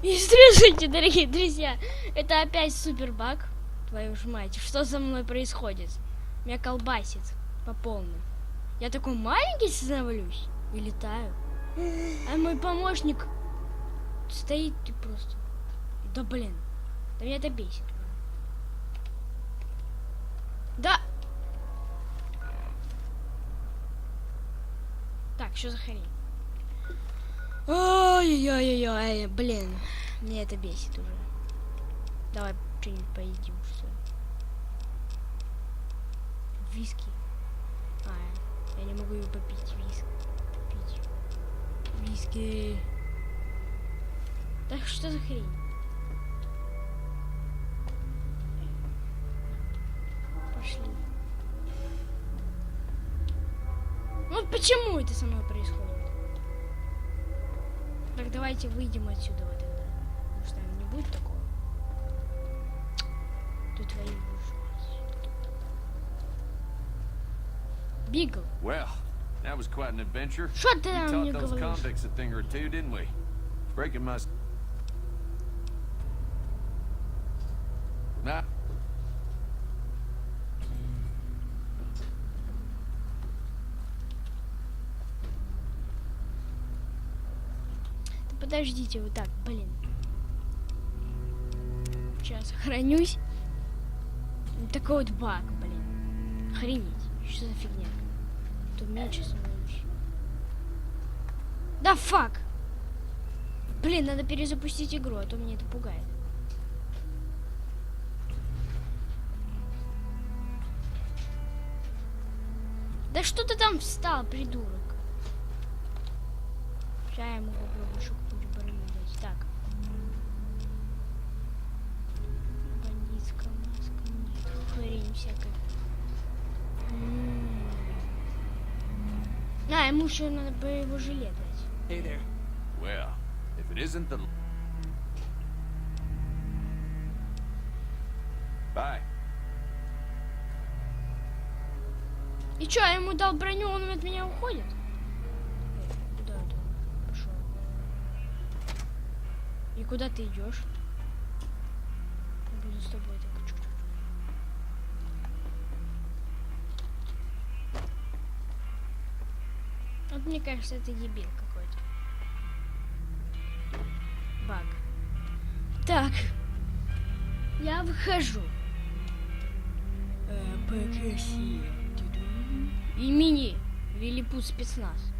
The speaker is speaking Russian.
И слушайте, дорогие друзья, это опять супер баг. Твою ж мать, что со мной происходит? Меня колбасит по полной. Я такой маленький становлюсь и летаю. А мой помощник стоит и просто... Да блин, да меня это бесит. Да! Так, что за хрень? Ой-ой-ой-ой, блин, мне это бесит уже. Давай что-нибудь поедим, что. Виски. А, я не могу его попить, виски. Пить. Виски. Так что за хрень? Пошли. Ну почему это со мной происходит? Так давайте выйдем отсюда вот тогда. Потому что там не будет такого. Тут твою душу. Бигл. Well, that was quite an adventure. Что ты We там мне taught those говоришь? convicts a thing or two, didn't we? Breaking my... s- Nah, Подождите, вот так, блин. Сейчас хранюсь. Такой вот баг, блин. Охренеть. Что за фигня? Тут меньше становится. Да фак! Блин, надо перезапустить игру, а то меня это пугает. Да что ты там встал, придурок? Сейчас я ему попробую еще какую-нибудь броню дать. Так. Бандитская маска. Нет, хрень всякая. М. А, ему еще надо бы его жилет дать. Hey there. well, if it isn't the... Bye. И что, я ему дал броню, он от меня уходит? Э, Куда ты пошел? И куда ты идешь? Я буду с тобой так. Вот мне кажется, это дебил какой-то. Баг. Так. Я выхожу. Э, покрасиво. Ту-ду. И мини. Вилипут спецназ.